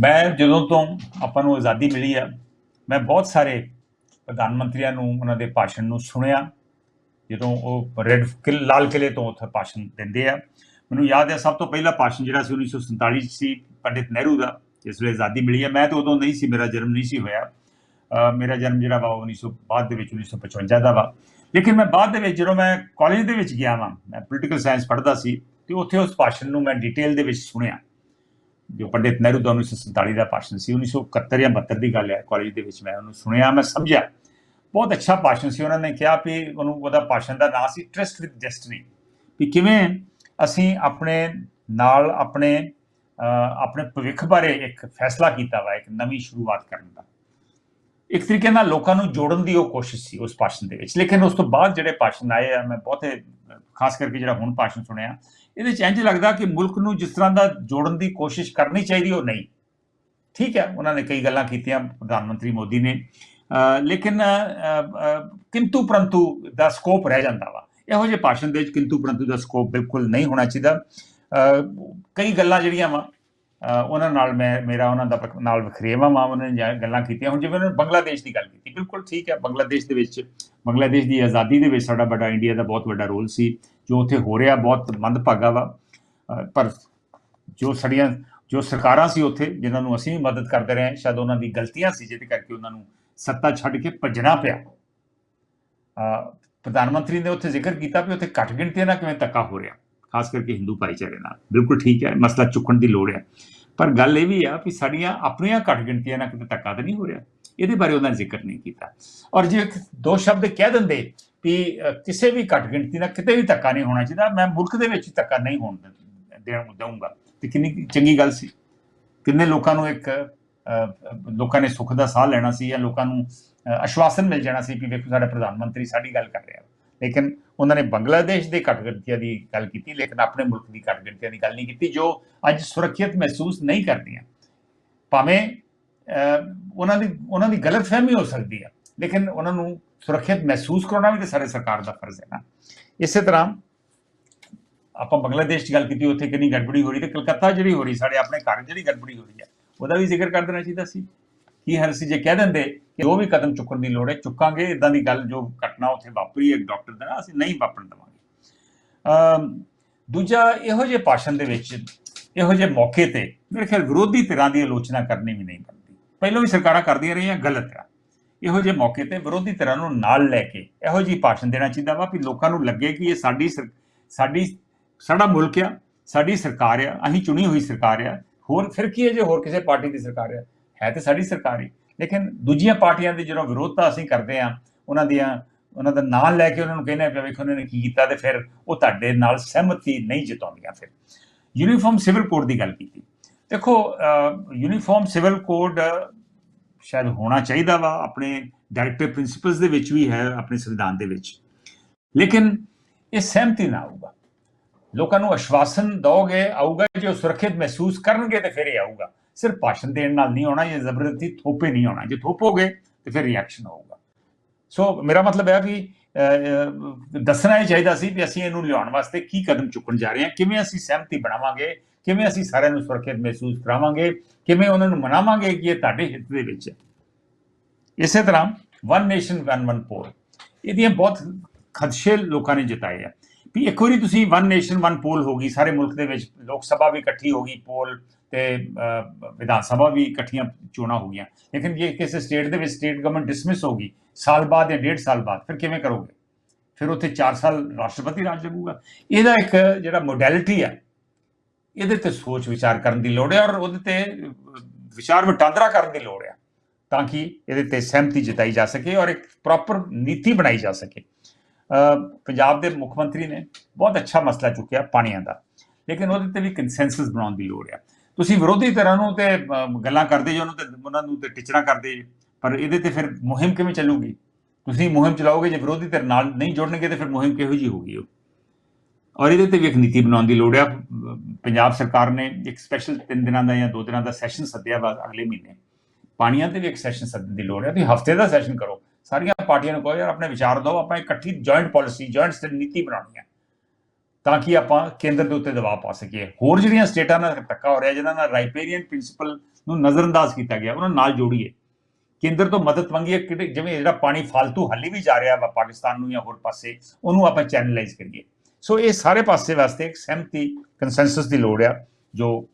ਮੈਂ ਜਦੋਂ ਤੋਂ ਆਪਾਂ ਨੂੰ ਆਜ਼ਾਦੀ ਮਿਲੀ ਆ, ਮੈਂ ਬਹੁਤ ਸਾਰੇ ਪ੍ਰਧਾਨ ਮੰਤਰੀਆਂ ਨੂੰ, ਉਹਨਾਂ ਦੇ ਭਾਸ਼ਣ ਨੂੰ ਸੁਣਿਆ। ਜਦੋਂ ਉਹ ਰੈੱਡ ਕਿਲ, ਲਾਲ ਕਿਲੇ ਤੋਂ ਉੱਥੇ ਭਾਸ਼ਣ ਦਿੰਦੇ ਆ। ਮੈਨੂੰ ਯਾਦ ਹੈ, ਸਭ ਤੋਂ ਪਹਿਲਾ ਭਾਸ਼ਣ ਜਿਹੜਾ ਸੀ 1947 ਚ ਸੀ, ਪੰਡਿਤ ਨਹਿਰੂ ਦਾ, ਜਿਸ ਵੇਲੇ ਆਜ਼ਾਦੀ ਮਿਲੀ ਹੈ ਮੈਂ ਤਾਂ ਉਦੋਂ ਨਹੀਂ ਸੀ, ਮੇਰਾ ਜਨਮ ਨਹੀਂ ਸੀ ਹੋਇਆ। ਮੇਰਾ ਜਨਮ ਜਿਹੜਾ ਵਾ, ਉਹ 1900 ਬਾਅਦ ਦੇ ਵਿੱਚ 1955 ਦਾ ਵਾ। ਲੇਕਿਨ ਮੈਂ ਬਾਅਦ ਦੇ ਵਿੱਚ, ਜਦੋਂ ਮੈਂ ਕਾਲਜ ਦੇ ਵਿੱਚ ਗਿਆ ਵਾਂ, ਮੈਂ ਪੋਲੀਟੀਕਲ ਸਾਇੰਸ ਪੜ੍ਹਦਾ ਸੀ, ਤੇ ਉੱਥੇ ਉਸ ਭਾਸ਼ਣ ਨੂੰ ਮੈਂ ਡਿਟੇਲ ਦੇ ਵਿੱਚ ਸੁਣਿਆ। ਜੋ ਪੰਡਿਤ ਨਹਿਰੂ ਦਾ 1947 ਦਾ ਭਾਸ਼ਣ ਸੀ 1971 ਜਾਂ 72 ਦੀ ਗੱਲ ਹੈ ਕਾਲਜ ਦੇ ਵਿੱਚ ਮੈਂ ਉਹਨੂੰ ਸੁਣਿਆ ਮੈਂ ਸਮਝਿਆ। ਬਹੁਤ ਅੱਛਾ ਭਾਸ਼ਣ ਸੀ ਉਹਨਾਂ ਨੇ ਕਿਹਾ ਵੀ ਉਹਨੂੰ ਉਹਦਾ ਭਾਸ਼ਣ ਦਾ ਨਾਮ ਸੀ ਟਰਸਟ ਵਿਦ ਡੈਸਟਨੀ ਵੀ ਕਿਵੇਂ ਅਸੀਂ ਆਪਣੇ ਨਾਲ ਆਪਣੇ ਅਹ, ਆਪਣੇ ਭਵਿੱਖ ਬਾਰੇ ਇੱਕ ਫੈਸਲਾ ਕੀਤਾ ਵਾ ਇੱਕ ਨਵੀਂ ਸ਼ੁਰੂਆਤ ਕਰਨ ਦਾ। ਇੱਕ ਤਰੀਕੇ ਨਾਲ ਲੋਕਾਂ ਨੂੰ ਜੋੜਨ ਦੀ ਉਹ ਕੋਸ਼ਿਸ਼ ਸੀ ਉਸ ਭਾਸ਼ਣ ਦੇ ਵਿੱਚ। ਲੇਕਿਨ ਉਸ ਤੋਂ ਬਾਅਦ ਜਿਹੜੇ ਭਾਸ਼ਣ ਆਏ ਆ ਮੈਂ ਬਹੁਤੇ ਖਾਸ ਕਰਕੇ ਜਿਹੜਾ ਹੁਣ ਭਾਸ਼ਣ ਸੁਣਿਆ ਇਹਦੇ ਚ ਇੰਜ ਲੱਗਦਾ ਕਿ ਮੁਲਕ ਨੂੰ ਜਿਸ ਤਰ੍ਹਾਂ ਦਾ ਜੋੜਨ ਦੀ ਕੋਸ਼ਿਸ਼ ਕਰਨੀ ਚਾਹੀਦੀ, ਉਹ ਨਹੀਂ। ਠੀਕ ਹੈ, ਉਹਨਾਂ ਨੇ ਕਈ ਗੱਲਾਂ ਕੀਤੀਆਂ, ਪ੍ਰਧਾਨ ਮੰਤਰੀ ਮੋਦੀ ਨੇ। ਲੇਕਿਨ ਕਿੰਤੂ ਪਰੰਤੂ ਦਾ ਸਕੋਪ ਰਹਿ ਜਾਂਦਾ ਵਾ। ਇਹੋ ਜਿਹੇ ਭਾਸ਼ਣ ਦੇ ਵਿੱਚ ਕਿੰਤੂ ਪਰੰਤੂ ਦਾ ਸਕੋਪ ਬਿਲਕੁਲ ਨਹੀਂ ਹੋਣਾ ਚਾਹੀਦਾ। ਕਈ ਗੱਲਾਂ ਜਿਹੜੀਆਂ ਵਾ ਉਹਨਾਂ ਨਾਲ ਮੈਂ, ਮੇਰਾ ਉਹਨਾਂ ਦਾ ਨਾਲ ਵਖਰੇਵਾ ਵਾ, ਉਹਨਾਂ ਨੇ ਜਾਂ, ਗੱਲਾਂ ਕੀਤੀਆਂ ਹੁਣ, ਜਿਵੇਂ ਉਹਨਾਂ ਨੇ ਬੰਗਲਾਦੇਸ਼ ਦੀ ਗੱਲ ਕੀਤੀ। ਬਿਲਕੁਲ ਠੀਕ ਹੈ, ਬੰਗਲਾਦੇਸ਼ ਦੇ ਵਿੱਚ, ਬੰਗਲਾਦੇਸ਼ ਦੀ ਆਜ਼ਾਦੀ ਦੇ ਵਿੱਚ ਸਾਡਾ ਬੜਾ ਇੰਡੀਆ ਦਾ ਬਹੁਤ ਵੱਡਾ ਰੋਲ ਸੀ, ਜੋ ਉੱਥੇ ਹੋ ਰਿਹਾ, ਬਹੁਤ ਮੰਦਭਾਗਾ ਵਾ। ਪਰ ਜੋ ਸਾਡੀਆਂ ਜੋ ਸਰਕਾਰਾਂ ਸੀ ਉੱਥੇ, ਜਿਨ੍ਹਾਂ ਨੂੰ ਅਸੀਂ ਵੀ ਮਦਦ ਕਰਦੇ ਰਹੇ, ਸ਼ਾਇਦ ਉਹਨਾਂ ਦੀ ਗਲਤੀਆਂ ਸੀ, ਜਿਹਦੇ ਕਰਕੇ ਉਹਨਾਂ ਨੂੰ ਸੱਤਾ ਛੱਡ ਕੇ ਭੱਜਣਾ ਪਿਆ। ਪ੍ਰਧਾਨ ਮੰਤਰੀ ਨੇ ਉੱਥੇ ਜ਼ਿਕਰ ਕੀਤਾ ਵੀ ਉੱਥੇ ਘੱਟ ਗਿਣਤੀ ਨਾਲ ਕਿਵੇਂ ਧੱਕਾ ਹੋ ਰਿਹਾ। ਖਾਸ ਕਰਕੇ ਹਿੰਦੂ ਭਾਈਚਾਰੇ ਨਾਲ। ਬਿਲਕੁਲ ਠੀਕ ਹੈ ਮਸਲਾ ਚੁੱਕਣ ਦੀ ਲੋੜ ਹੈ। ਪਰ ਗੱਲ ਇਹ ਵੀ ਆ ਵੀ ਸਾਡੀਆਂ ਆਪਣੀਆਂ ਘੱਟ ਗਿਣਤੀਆਂ ਨਾਲ ਕਿਤੇ ਧੱਕਾ ਤਾਂ ਨਹੀਂ ਹੋ ਰਿਹਾ। ਇਹਦੇ ਬਾਰੇ ਉਹਨਾਂ ਨੇ ਜ਼ਿਕਰ ਨਹੀਂ ਕੀਤਾ। ਔਰ ਜੇ ਦੋ ਸ਼ਬਦ ਕਹਿ ਦਿੰਦੇ ਵੀ ਕਿਸੇ ਵੀ ਘੱਟ ਗਿਣਤੀ ਨਾਲ ਕਿਤੇ ਵੀ ਧੱਕਾ ਨਹੀਂ ਹੋਣਾ ਚਾਹੀਦਾ ਮੈਂ ਮੁਲਕ ਦੇ ਵਿੱਚ ਧੱਕਾ ਨਹੀਂ ਹੋਣ ਦੇਣ ਦਊਂਗਾ। ਤੇ ਕਿੰਨੀ ਚੰਗੀ ਗੱਲ ਸੀ। ਕਿੰਨੇ ਲੋਕਾਂ ਨੂੰ ਇੱਕ ਲੋਕਾਂ ਨੇ ਸੁੱਖ ਦਾ ਸਾਹ ਲੈਣਾ ਸੀ ਜਾਂ ਲੋਕਾਂ ਨੂੰ ਅਹ, ਆਸ਼ਵਾਸਨ ਮਿਲ ਜਾਣਾ ਸੀ ਕਿ ਵੇਖੋ ਸਾਡਾ ਪ੍ਰਧਾਨ ਮੰਤਰੀ ਸਾਡੀ ਗੱਲ ਕਰ ਰਿਹਾ। ਲੇਕਿਨ ਉਹਨਾਂ ਨੇ ਬੰਗਲਾਦੇਸ਼ ਦੇ ਘੱਟ ਗਿਣਤੀਆਂ ਦੀ ਗੱਲ ਕੀਤੀ, ਲੇਕਿਨ ਆਪਣੇ ਮੁਲਕ ਦੀ ਘੱਟ ਗਿਣਤੀਆਂ ਦੀ ਗੱਲ ਨਹੀਂ ਕੀਤੀ, ਜੋ ਅੱਜ ਸੁਰੱਖਿਅਤ ਮਹਿਸੂਸ ਨਹੀਂ ਕਰਦੀਆਂ। ਭਾਵੇਂ ਉਹਨਾਂ ਦੀ ਉਹਨਾਂ ਦੀ ਗਲਤਫਹਿਮੀ ਹੋ ਸਕਦੀ ਹੈ ਲੇਕਿਨ ਉਹਨਾਂ ਨੂੰ ਸੁਰੱਖਿਅਤ ਮਹਿਸੂਸ ਕਰਾਉਣਾ ਵੀ ਤਾਂ ਸਾਰੇ ਸਰਕਾਰ ਦਾ ਫਰਜ਼ ਹੈ ਨਾ। ਇਸੇ ਤਰ੍ਹਾਂ ਆਪਾਂ ਬੰਗਲਾਦੇਸ਼ 'ਚ ਗੱਲ ਕੀਤੀ, ਉੱਥੇ ਕਿੰਨੀ ਗੜਬੜੀ ਹੋ ਰਹੀ ਤੇ ਕਲਕੱਤਾ ਜਿਹੜੀ ਹੋ ਰਹੀ, ਸਾਡੇ ਆਪਣੇ ਘਰ ਜਿਹੜੀ ਗੜਬੜੀ ਹੋ ਰਹੀ ਹੈ ਉਹਦਾ ਵੀ ਜ਼ਿਕਰ ਕਰ ਦੇਣਾ ਚਾਹੀਦਾ ਸੀ। ਕੀ ਹਰ ਸੀ ਜੇ ਕਹਿ ਦਿੰਦੇ ਕਿ ਉਹ ਵੀ ਕਦਮ ਚੁੱਕਣ ਦੀ ਲੋੜ ਹੈ, ਚੁੱਕਾਂਗੇ ਇਦਾਂ ਦੀ ਗੱਲ ਜੋ ਘਟਨਾ ਉੱਥੇ ਵਾਪਰੀ ਹੈ ਇੱਕ ਡਾਕਟਰ ਦਾ ਅਸੀਂ ਨਹੀਂ ਵਾਪਰਨ ਦੇਵਾਂਗੇ। ਦੂਜਾ ਇਹੋ ਜਿਹੇ ਭਾਸ਼ਣ ਦੇ ਵਿੱਚ, ਇਹੋ ਜਿਹੇ ਮੌਕੇ ਤੇ ਮੇਰੇ ਖਿਆਲ ਵਿਰੋਧੀ ਧਿਰਾਂ ਦੀ ਆਲੋਚਨਾ ਕਰਨੀ ਵੀ ਨਹੀਂ ਬਣਦੀ। ਪਹਿਲਾਂ ਵੀ ਸਰਕਾਰਾਂ ਕਰਦੀਆਂ ਰਹੀਆਂ, ਗਲਤ ਆ। ਇਹੋ ਜਿਹੇ ਮੌਕੇ ਤੇ ਵਿਰੋਧੀ ਧਿਰਾਂ ਨੂੰ ਨਾਲ ਲੈ ਕੇ ਇਹੋ ਜਿਹੀ ਭਾਸ਼ਣ ਦੇਣਾ ਚਾਹੀਦਾ ਵਾ ਵੀ ਲੋਕਾਂ ਨੂੰ ਲੱਗੇ ਕਿ ਇਹ ਸਾਡੀ ਸਰ- ਸਾਡੀ, ਸਾਡਾ ਮੁਲਕ ਆ, ਸਾਡੀ ਸਰਕਾਰ ਆ, ਅਸੀਂ ਚੁਣੀ ਹੋਈ ਸਰਕਾਰ ਆ। ਹੋਰ ਫਿਰ ਕੀ ਹੈ ਜੇ ਹੋਰ ਕਿਸੇ ਪਾਰਟੀ ਦੀ ਸਰਕਾਰ ਆ? ਹੈ ਤੇ ਸਾਡੀ ਸਰਕਾਰ ਹੀ। ਲੇਕਿਨ ਦੂਜੀਆਂ ਪਾਰਟੀਆਂ ਦੀ ਜਦੋਂ ਵਿਰੋਧਤਾ ਅਸੀਂ ਕਰਦੇ ਆ ਉਹਨਾਂ ਦੀਆਂ ਉਹਨਾਂ ਦਾ ਨਾਂ ਲੈ ਕੇ ਉਹਨਾਂ ਨੂੰ ਕਹਿੰਦੇ ਆ ਵੇਖੋ ਉਹਨਾਂ ਨੇ ਕੀ ਕੀਤਾ ਤੇ ਫਿਰ ਉਹ ਤੁਹਾਡੇ ਨਾਲ ਸਹਿਮਤੀ ਨਹੀਂ ਜਤਾਉਂਦੀਆਂ ਫਿਰ। ਯੂਨੀਫਾਰਮ ਸਿਵਲ ਕੋਡ ਦੀ ਗੱਲ ਕੀਤੀ। ਦੇਖੋ ਯੂਨੀਫਾਰਮ ਸਿਵਲ ਕੋਡ ਸ਼ਾਇਦ ਹੋਣਾ ਚਾਹੀਦਾ ਵਾ, ਆਪਣੇ ਡਾਇਰੈਕਟਿਵ ਪ੍ਰਿੰਸੀਪਲਸ ਦੇ ਵਿੱਚ ਵੀ ਹੈ, ਆਪਣੇ ਸੰਵਿਧਾਨ ਦੇ ਵਿੱਚ। ਲੇਕਿਨ ਇਹ ਸਹਿਮਤੀ ਨਾ ਆਊਗਾ। ਲੋਕਾਂ ਨੂੰ ਅਸ਼ਵਾਸਨ ਦੋਗੇ ਆਊਗਾ, ਜੇ ਉਹ ਸੁਰੱਖਿਅਤ ਮਹਿਸੂਸ ਕਰਨਗੇ ਤੇ ਫਿਰ ਇਹ ਆਊਗਾ। ਸਿਰਫ ਭਾਸ਼ਣ ਦੇਣ ਨਾਲ ਨਹੀਂ ਆਉਣਾ, ਜਾਂ ਜ਼ਬਰਦਸਤੀ ਥੋਪੇ ਨਹੀਂ ਆਉਣਾ। ਜੇ ਥੋਪੋਗੇ ਤੇ ਫਿਰ ਰਿਐਕਸ਼ਨ ਆਊਗਾ ਸੋ ਮੇਰਾ ਮਤਲਬ ਹੈ ਵੀ ਦੱਸਣਾ ਹੀ ਚਾਹੀਦਾ ਸੀ ਵੀ ਅਸੀਂ ਇਹਨੂੰ ਲਿਆਉਣ ਵਾਸਤੇ ਕੀ ਕਦਮ ਚੁੱਕਣ ਜਾ ਰਹੇ ਹਾਂ, ਕਿਵੇਂ ਅਸੀਂ ਸਹਿਮਤੀ ਬਣਾਵਾਂਗੇ, ਕਿਵੇਂ ਅਸੀਂ ਸਾਰਿਆਂ ਨੂੰ ਸੁਰੱਖਿਅਤ ਮਹਿਸੂਸ ਕਰਾਵਾਂਗੇ, ਕਿਵੇਂ ਉਹਨਾਂ ਨੂੰ ਮਨਾਵਾਂਗੇ ਕਿ ਇਹ ਤੁਹਾਡੇ ਹਿੱਤ ਦੇ ਵਿੱਚ ਹੈ। ਇਸੇ ਤਰ੍ਹਾਂ one nation one one poll ਇਹਦੀਆਂ ਬਹੁਤ ਖਦਸ਼ੇ ਲੋਕਾਂ ਨੇ ਜਤਾਏ ਆ। ਵੀ ਇੱਕ ਵਾਰੀ ਤੁਸੀਂ ਵਨ ਨੇਸ਼ਨ ਵਨ ਪੋਲ ਹੋ ਗਈ, ਸਾਰੇ ਮੁਲਕ ਦੇ ਵਿੱਚ ਲੋਕ ਸਭਾ ਵੀ ਇਕੱਠੀ ਹੋ ਗਈ, ਪੋਲ ਤੇ ਵਿਧਾਨ ਸਭਾ ਵੀ ਇਕੱਠੀਆਂ ਚੋਣਾਂ ਹੋ ਗਈਆਂ। ਲੇਕਿਨ ਜੇ ਕਿਸੇ ਸਟੇਟ ਦੇ ਵਿੱਚ ਸਟੇਟ ਗਵਰਨਮੈਂਟ ਡਿਸਮਿਸ ਹੋ ਗਈ, ਸਾਲ ਬਾਅਦ ਜਾਂ ਡੇਢ ਸਾਲ ਬਾਅਦ, ਫਿਰ ਕਿਵੇਂ ਕਰੋਗੇ? ਫਿਰ ਉੱਥੇ 4 ਸਾਲ ਰਾਸ਼ਟਰਪਤੀ ਰਾਜ ਲੱਗੂਗਾ। ਇਹਦਾ ਇੱਕ ਜਿਹੜਾ ਮੋਡੈਲਿਟੀ ਹੈ ਇਹਦੇ ਤੇ ਸੋਚ ਵਿਚਾਰ ਕਰਨ ਦੀ ਲੋੜ ਹੈ ਔਰ ਉਹਦੇ ਤੇ ਵਿਚਾਰ ਵਟਾਂਦਰਾ ਕਰਨ ਦੀ ਲੋੜ ਹੈ ਤਾਂ ਕਿ ਇਹਦੇ ਤੇ ਸਹਿਮਤੀ ਜਤਾਈ ਜਾ ਸਕੇ ਔਰ ਇੱਕ ਪ੍ਰੋਪਰ ਨੀਤੀ ਬਣਾਈ ਜਾ ਸਕੇ। ਪੰਜਾਬ ਦੇ ਮੁੱਖ ਮੰਤਰੀ ਨੇ ਬਹੁਤ ਅੱਛਾ ਮਸਲਾ ਚੁੱਕਿਆ ਪਾਣੀਆਂ ਦਾ। ਲੇਕਿਨ ਉਹਦੇ ਤੇ ਵੀ ਕੰਸੈਂਸਸ ਬਣਾਉਣ ਦੀ ਲੋੜ ਹੈ ਤੁਸੀਂ ਵਿਰੋਧੀ ਧਿਰਾਂ ਨੂੰ ਤੇ ਗੱਲਾਂ ਕਰਦੇ ਜੋ ਉਹਨਾਂ ਤੇ ਉਹਨਾਂ ਨੂੰ ਤੇ ਟਿਚਣਾ ਕਰਦੇ ਜੇ। ਪਰ ਇਹਦੇ ਤੇ ਫਿਰ ਮੁਹਿੰਮ ਕਿਵੇਂ ਚੱਲੂਗੀ? ਤੁਸੀਂ ਮੁਹਿੰਮ ਚਲਾਓਗੇ, ਜੇ ਵਿਰੋਧੀ ਧਿਰ ਨਾਲ ਨਹੀਂ ਜੁੜਨਗੇ ਤੇ ਫਿਰ ਮੁਹਿੰਮ ਕਿਹੋ ਜੀ ਹੋਊਗੀ ਉਹ? ਔਰ ਇਹਦੇ ਤੇ ਵੀ ਇੱਕ ਨੀਤੀ ਬਣਾਉਣ ਦੀ ਲੋੜ ਆ ਪੰਜਾਬ ਸਰਕਾਰ ਨੇ ਇੱਕ ਸਪੈਸ਼ਲ 3 ਦਿਨਾਂ ਦਾ ਜਾਂ 2 ਦਿਨਾਂ ਦਾ ਸੈਸ਼ਨ ਸੱਦਿਆ ਵਾ ਅਗਲੇ ਮਹੀਨੇ। ਪਾਣੀਆਂ ਤੇ ਵੀ ਇੱਕ ਸੈਸ਼ਨ ਸੱਦਣ ਦੀ ਲੋੜ ਹੈ ਤੁਸੀਂ ਹਫ਼ਤੇ ਦਾ ਸੈਸ਼ਨ ਕਰੋ। ਸਾਰੀਆਂ ਪਾਰਟੀਆਂ ਨੂੰ ਕਹੋ, ਯਾਰ ਆਪਣੇ ਵਿਚਾਰ ਦਿਓ, ਆਪਾਂ ਇਕੱਠੀ ਜੁਆਇੰਟ ਪਾਲਿਸੀ ਜੁਆਇੰਟ ਨੀਤੀ ਬਣਾਉਣੀ ਹੈ ਤਾਂ ਕਿ ਆਪਾਂ ਕੇਂਦਰ ਦੇ ਉੱਤੇ ਦਬਾਅ ਪਾ ਸਕੀਏ। ਹੋਰ ਜਿਹੜੀਆਂ ਸਟੇਟਾਂ ਨਾਲ ਧੱਕਾ ਹੋ ਰਿਹਾ ਜਿਹਨਾਂ ਨਾਲ ਰਾਈਪੇਰੀਅਨ ਪ੍ਰਿੰਸੀਪਲ ਨੂੰ ਨਜ਼ਰਅੰਦਾਜ਼ ਕੀਤਾ ਗਿਆ, ਉਹਨਾਂ ਨਾਲ ਜੋੜੀਏ। ਕੇਂਦਰ ਤੋਂ ਮਦਦ ਮੰਗੀਏ ਕਿ ਜਿਵੇਂ ਜਿਹੜਾ ਪਾਣੀ ਫालतू ਹੱਲੀ ਵੀ ਜਾ ਰਿਹਾ ਵਾ ਪਾਕਿਸਤਾਨ ਨੂੰ ਜਾਂ ਹੋਰ ਪਾਸੇ, ਉਹਨੂੰ ਆਪਾਂ ਚੈਨਲਾਈਜ਼ ਕਰੀਏ। ਸੋ ਇਹ ਸਾਰੇ ਪਾਸੇ ਵਾਸਤੇ ਇੱਕ ਸਹਿਮਤੀ ਕੰਸੈਂਸਸ ਦੀ ਲੋੜ ਆ, ਜੋ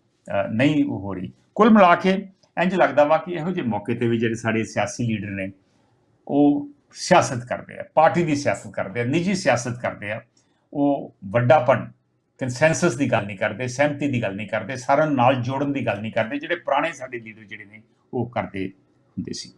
ਨਹੀਂ ਹੋ ਰਹੀ। ਕੁੱਲ ਮਿਲਾ ਕੇ ਇੰਜ ਲੱਗਦਾ ਵਾ ਕਿ ਇਹੋ ਜਿਹੇ ਮੌਕੇ ਤੇ ਵੀ ਜਿਹੜੇ ਸਾਡੇ ਸਿਆਸੀ ਲੀਡਰ ਨੇ, ਉਹ ਸਿਆਸਤ ਕਰਦੇ ਆ, ਪਾਰਟੀ ਦੀ ਸਿਆਸਤ ਕਰਦੇ ਆ, ਨਿੱਜੀ ਸਿਆਸਤ ਕਰਦੇ ਆ। ਉਹ ਵੱਡਾਪਣ ਕੰਸੈਂਸਸ ਦੀ ਗੱਲ ਨਹੀਂ ਕਰਦੇ, ਸਹਿਮਤੀ ਦੀ ਗੱਲ ਨਹੀਂ ਕਰਦੇ, ਸਾਰਿਆਂ ਨੂੰ ਨਾਲ ਜੋੜਨ ਦੀ ਗੱਲ ਨਹੀਂ ਕਰਦੇ, ਜਿਹੜੇ ਪੁਰਾਣੇ ਸਾਡੇ ਲੀਡਰ ਜਿਹੜੇ ਨੇ, ਉਹ ਕਰਦੇ ਹੁੰਦੇ ਸੀ।